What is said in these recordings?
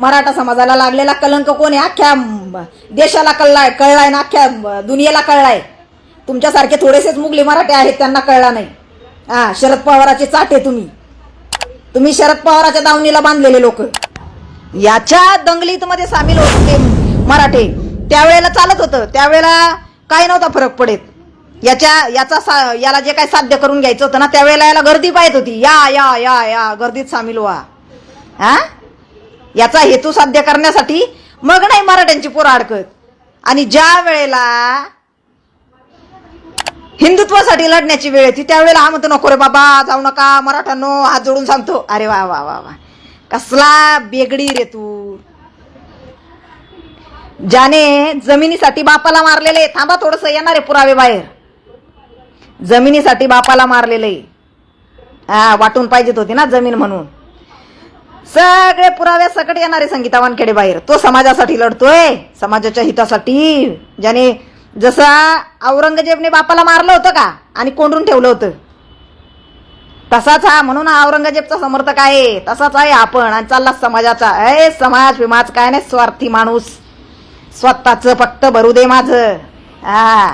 मराठा समाजाला लागलेला कलंक कोण आहे? अख्ख्या देशाला कळलाय कळलाय ना अख्ख्या दुनियेला कळलाय. तुमच्यासारखे थोडेसेच मुगले मराठे आहेत त्यांना कळला नाही. हा शरद पवाराचे चाटे तुम्ही. तुम्ही शरद पवाराच्या दावणीला बांधलेले लोक. याच्या दंगलीत मध्ये सामील होते मराठे. त्यावेळेला चालत होतं. त्यावेळेला काय नव्हता फरक पडेत. याच्या याचा सा याला जे काय साध्य करून घ्यायचं होतं ना त्यावेळेला याला गर्दी पाहत होती. या या या या गर्दीत सामील व्हा. हा? याचा हेतू साध्य करण्यासाठी मग नाही मराठ्यांची पोरं अडकत. आणि ज्या वेळेला हिंदुत्वासाठी लढण्याची वेळ येते त्यावेळेला हा म्हणतो नको रे बाबा जाऊ नका मराठ्यांनो हात जोडून सांगतो. अरे वा वा वा वा. कसला बेगडी रे तू. ज्याने जमिनीसाठी बापाला मारलेले थांबा थोडस येणार आहे पुरावे बाहेर. जमिनीसाठी बापाला मारलेले. हा वाटून पाहिजेत होती ना जमीन म्हणून. सगळे पुरावे सकट येणारे संगीता वानखेडे बाहेर. तो समाजासाठी लढतोय. समाजाच्या हितासाठी. ज्याने जसा औरंगजेबने बापाला मारलं होतं का? आणि कोंडून ठेवलं होतं. तसाच हा म्हणून हा औरंगजेबचा समर्थक आहे. तसाच आहे आपण. आणि चालला समाजाचा. ए समाज विमाज काय नाही स्वार्थी माणूस. स्वतःच फक्त भरू दे माझं. हा.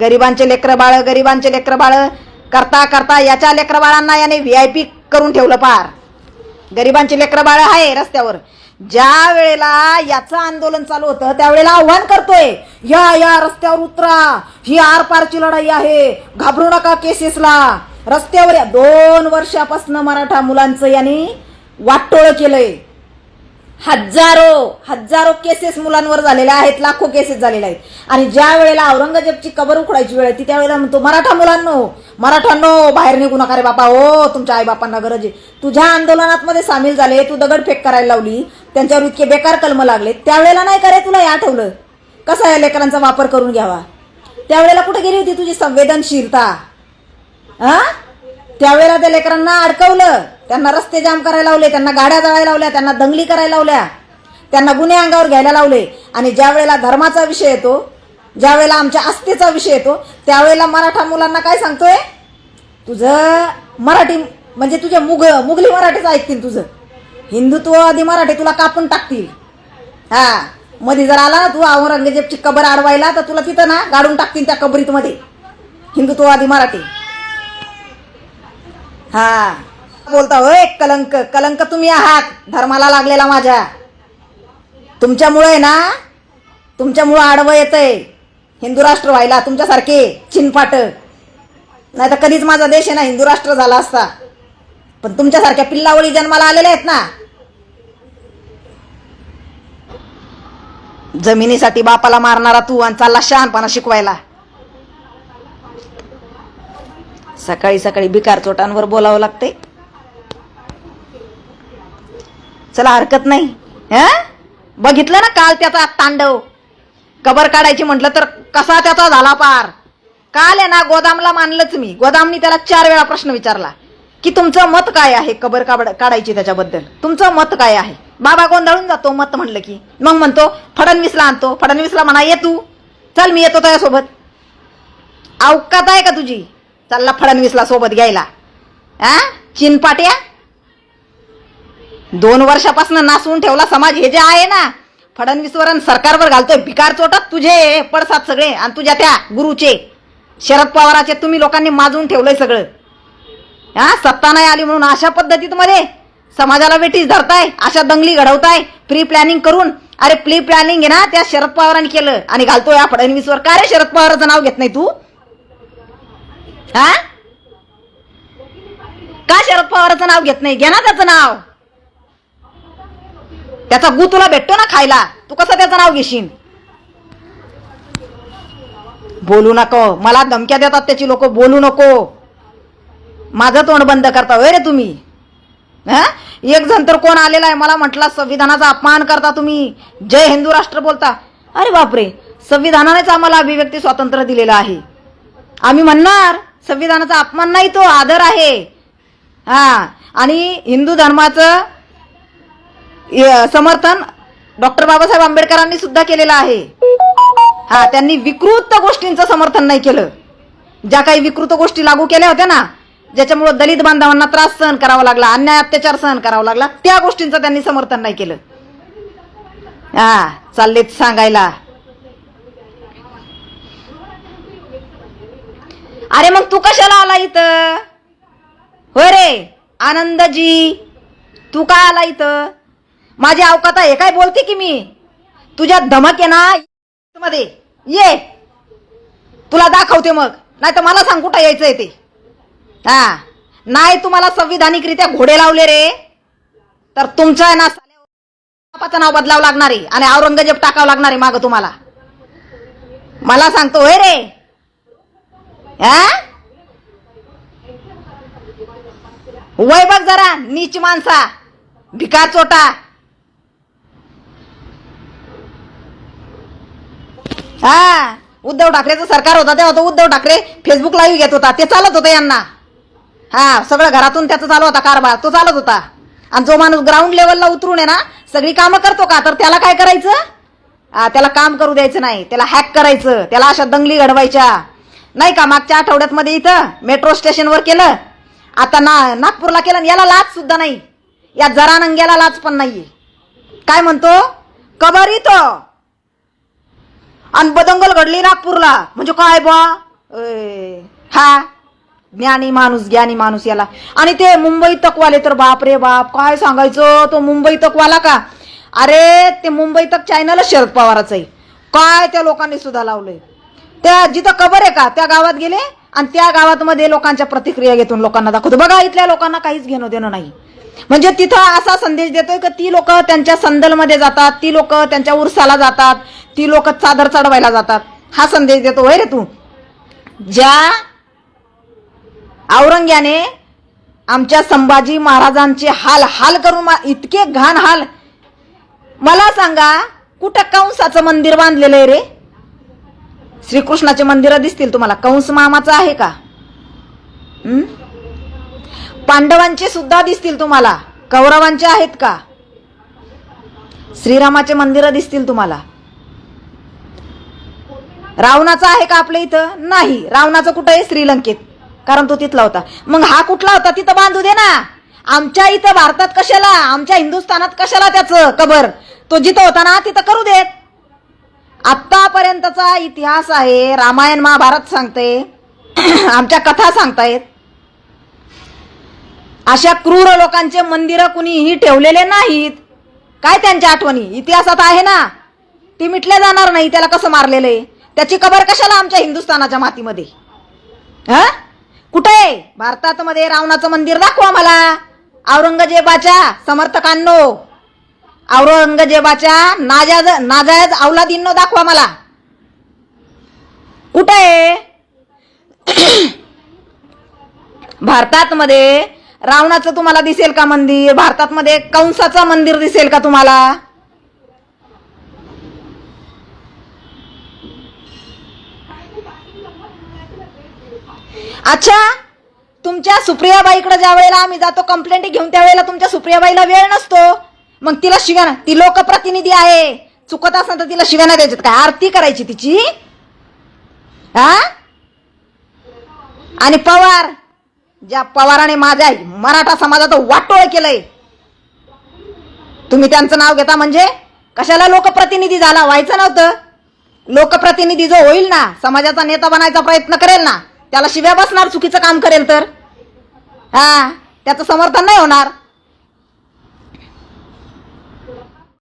गरिबांचे लेकरं बाळ गरिबांचे लेकरं बाळ. करता करता याच्या लेकरं बाळांना याने व्ही आय पी करून ठेवलं पार. गरिबांची लेकरं बाळ आहे रस्त्यावर. ज्या वेळेला याचं आंदोलन चालू होतं त्यावेळेला आव्हान करतोय या या रस्त्यावर उतरा. ही आरपारची लढाई आहे. घाबरू नका केसेसला. रस्त्यावर या दोन वर्षापासून मराठा मुलांचं यांनी वाटोळ केलंय. हजारो हजारो केसेस मुलांवर झालेल्या आहेत लाखो केसेस झालेल्या आहेत. आणि ज्या वेळेला औरंगजेबची कबर उखडायची वेळ आहे ती त्यावेळेला म्हणतो मराठा मुलांनो मराठांनो बाहेर निघू नका रे बापा हो तुमच्या आईबापांना गरज आहे. तुझ्या आंदोलनात मध्ये सामील झाले तू दगडफेक करायला लावली त्यांच्यावर इतके बेकार कलम लागले त्यावेळेला नाही करे तुला हे आठवलं कसा या लेकरांचा वापर करून घ्यावा? त्यावेळेला कुठे गेली होती तुझी संवेदनशीलता? हा त्यावेळेला त्या लेकरांना अडकवलं. त्यांना रस्ते जाम करायला लावले त्यांना गाड्या जळायला लावल्या त्यांना दंगली करायला लावल्या त्यांना गुन्हे अंगावर घ्यायला लावले. आणि ज्या वेळेला धर्माचा विषय येतो ज्या वेळेला आमच्या आस्थेचा विषय येतो त्यावेळेला मराठा मुलांना काय सांगतोय? तुझं मराठी म्हणजे तुझे मुग मुघली मराठीच ऐकतील तुझं. हिंदुत्ववादी मराठी तुला कापून टाकतील. हा मध्ये जर आला ना तू औरंगजेबची कबर अडवायला तर तुला तिथं ना गाडून टाकतील त्या कबरीत मध्ये. हिंदुत्ववादी मराठी. हा. बोलता होय कलंक कलंक तुम्ही आहात. धर्माला लागलेला माझ्या. तुमच्यामुळे ना तुमच्यामुळं आडवं येतंय. हिंदू राष्ट्र व्हायला तुमच्यासारखे चिनपाट नाही तर कधीच माझा देश आहे ना हिंदू राष्ट्र झाला असता. पण तुमच्यासारख्या पिल्लावळी जन्माला आलेल्या आहेत ना. जमिनीसाठी बापाला मारणारा तू आणि चालला शहाणपणा शिकवायला. सकाळी सकाळी बिकार चोटांवर बोलावं लागते चला हरकत नाही. हं? बघितलं ना काल त्याचा तांडव? कबर काढायची म्हटलं तर कसा त्याचा झाला पार? काल आहे ना गोदामला मानलंच मी. गोदामनी त्याला चार वेळा प्रश्न विचारला की तुमचं मत काय आहे कबर काढ काढायची त्याच्याबद्दल? तुमचं मत काय आहे? बाबा गोंधळून जातो मत म्हणलं की. मग म्हणतो फडणवीसला आणतो. फडणवीसला म्हणा ये तू. चल मी येतो त्याच्यासोबत अवकात आहे का तुझी? चालला फडणवीसला सोबत घ्यायला. आ चिनपाट्या? दोन वर्षापासून नासून ठेवला समाज हे जे आहे ना फडणवीसवर सरकारवर घालतोय भिकार चोटत तुझे पडसाद सगळे आणि तुझ्या त्या गुरुचे शरद पवाराचे तुम्ही लोकांनी माजून ठेवलंय सगळं. हा सत्ता नाही आली म्हणून अशा पद्धतीत मध्ये समाजाला वेटीस धरताय अशा दंगली घडवताय प्री प्लॅनिंग करून अरे प्री प्लॅनिंग आहे ना त्या शरद पवारांनी केलं आणि घालतोय या फडणवीसवर का रे शरद पवाराचं नाव घेत नाही तू? हा? का शरद पवाराचं नाव घेत नाही? घे ना त्याचं नाव. त्याचा गु तुला भेटतो ना खायला. तू कसं त्याचं नाव घेशील बोलू नको. मला धमक्या देतात त्याची लोक. बोलू नको. माझं तोंड बंद करता होय रे तुम्ही. हा? एक जण तर कोण आलेला आहे. मला म्हटला संविधानाचा अपमान करता तुम्ही. जय हिंदू राष्ट्र बोलता. अरे बापरे. संविधानानेच आम्हाला अभिव्यक्ती स्वातंत्र्य दिलेलं आहे. आम्ही म्हणणार संविधानाचा अपमान नाही तो आदर आहे. हा. आणि हिंदू धर्माचं समर्थन डॉक्टर बाबासाहेब आंबेडकरांनी सुद्धा केलेलं आहे. हा त्यांनी विकृत गोष्टींचं समर्थन नाही केलं. ज्या काही विकृत गोष्टी लागू केल्या होत्या ना ज्याच्यामुळे दलित बांधवांना त्रास सहन करावा लागला अन्याय अत्याचार सहन करावा लागला त्या गोष्टींचं त्यांनी समर्थन नाही केलं. हा चाललेत सांगायला. अरे मग तू कशाला आला इथं? हो रे आनंदजी तू का आला इथं? माझी अवकात आहे काय बोलते की मी? तुझ्या धमक आहे ना मध्ये. ये. तुला दाखवते मग. नाही तर मला सांग कुठं यायचंय ते. हा. नाही तुम्हाला संविधानिकरित्या घोडे लावले रे. तर तुमचं आहे ना बापाचं नाव बदलावं लागणार आहे आणि औरंगजेब टाकावं लागणार आहे मागं तुम्हाला. मला सांगतो होय रे. वय बघ जरा नीच माणसा. भिकार चोटा. हा उद्धव ठाकरेचं सरकार होता तेव्हा तो उद्धव ठाकरे फेसबुक लाईव्ह घेत होता ते चालत होतं यांना. हा सगळं घरातून त्याचा चालू होता कारभार तो चालत होता. आणि जो माणूस ग्राउंड लेवलला उतरून आहे ना सगळी कामं करतो का? तर त्याला काय करायचं? हा, त्याला काम करू द्यायचं नाही त्याला हॅक करायचं त्याला अशा दंगली घडवायच्या. नाही का मागच्या आठवड्यात मध्ये इथं मेट्रो स्टेशनवर केलं. आता ना नागपूरला केलं आणि याला लाच सुद्धा नाही. या जरा नंग्याला लाच पण नाहीये. काय म्हणतो? कबर इथं आणि बदंगल घडली नागपूरला. म्हणजे काय बा? हा? ज्ञानी माणूस ज्ञानी माणूस याला. आणि ते मुंबई तकवाले तर बाप रे बाप काय सांगायचं? तो मुंबई तकवाला का? अरे ते मुंबई तक चायनाला शरद पवाराचं आहे. काय त्या लोकांनी सुद्धा लावलंय? त्या जिथं कबर आहे का? त्या गावात गेले आणि त्या गावात मध्ये लोकांच्या प्रतिक्रिया घेतून लोकांना दाखवतो. बघा इथल्या लोकांना काहीच घेणं देणं नाही. म्हणजे तिथं असा संदेश देतोय की ती लोक त्यांच्या संदलमध्ये जातात ती लोक त्यांच्या उरसाला जातात ती लोक चादर चढवायला जातात. हा संदेश देतो होय रे तू? ज्या औरंग्याने आमच्या संभाजी महाराजांचे हाल हाल करून इतके घाण हाल. मला सांगा कुठं कंसाचं मंदिर बांधलेलं आहे रे? श्रीकृष्णाचे मंदिरं दिसतील तुम्हाला. कंस मामाचं आहे का? पांडवांचे सुद्धा दिसतील तुम्हाला. कौरवांचे आहेत का? श्रीरामाचे मंदिरं दिसतील तुम्हाला. रावणाचा आहे का आपल्या इथं? नाही. रावणाचं कुठं आहे श्रीलंकेत. कारण तो तिथला होता. मग हा कुठला होता? तिथं बांधू दे ना. आमच्या इथं भारतात कशाला? आमच्या हिंदुस्थानात कशाला त्याचं कबर? तो जिथं होता ना तिथं करू देत. आत्तापर्यंतचा इतिहास आहे रामायण महाभारत सांगते. आमच्या कथा सांगतायत. अशा क्रूर लोकांचे मंदिरं कुणीही ठेवलेले नाहीत. काय त्यांच्या आठवणी? इतिहासात आहे ना? ती मिटले जाणार नाही त्याला कसं मारलेलं आहे? त्याची कबर कशाला आमच्या हिंदुस्थानाच्या मातीमध्ये? हा? कुठे? आहे भारतात मध्ये रावणाचं मंदिर दाखवा मला. औरंगजेबाच्या समर्थकांनो. औरंगजेबाच्या नाजाज नाजायज औलादींनो दाखवा मला. कुठे? आहे भारतात मध्ये रावणाचं तुम्हाला दिसेल का मंदिर? भारतात मध्ये कंसाचं मंदिर दिसेल का तुम्हाला? अच्छा तुमच्या सुप्रियाबाईकडे ज्या वेळेला आम्ही जातो कंप्लेंट घेऊन त्यावेळेला तुमच्या सुप्रियाबाईला वेळ नसतो. मग तिला शिगा ती लोकप्रतिनिधी आहे. चुकत असेल तर तिला शिगाना द्यायच्यात. काय आरती करायची तिची? हा? आणि पवार ज्या पवाराने माझ्या मराठा समाजाचं वाटोळ केलंय तुम्ही त्यांचं नाव घेता म्हणजे कशाला लोकप्रतिनिधी झाला? व्हायचं नव्हतं. लोकप्रतिनिधी जो होईल ना समाजाचा नेता बनायचा प्रयत्न करेल ना त्याला शिव्या बसणार चुकीचं काम करेल तर? हा त्याचं समर्थन नाही होणार.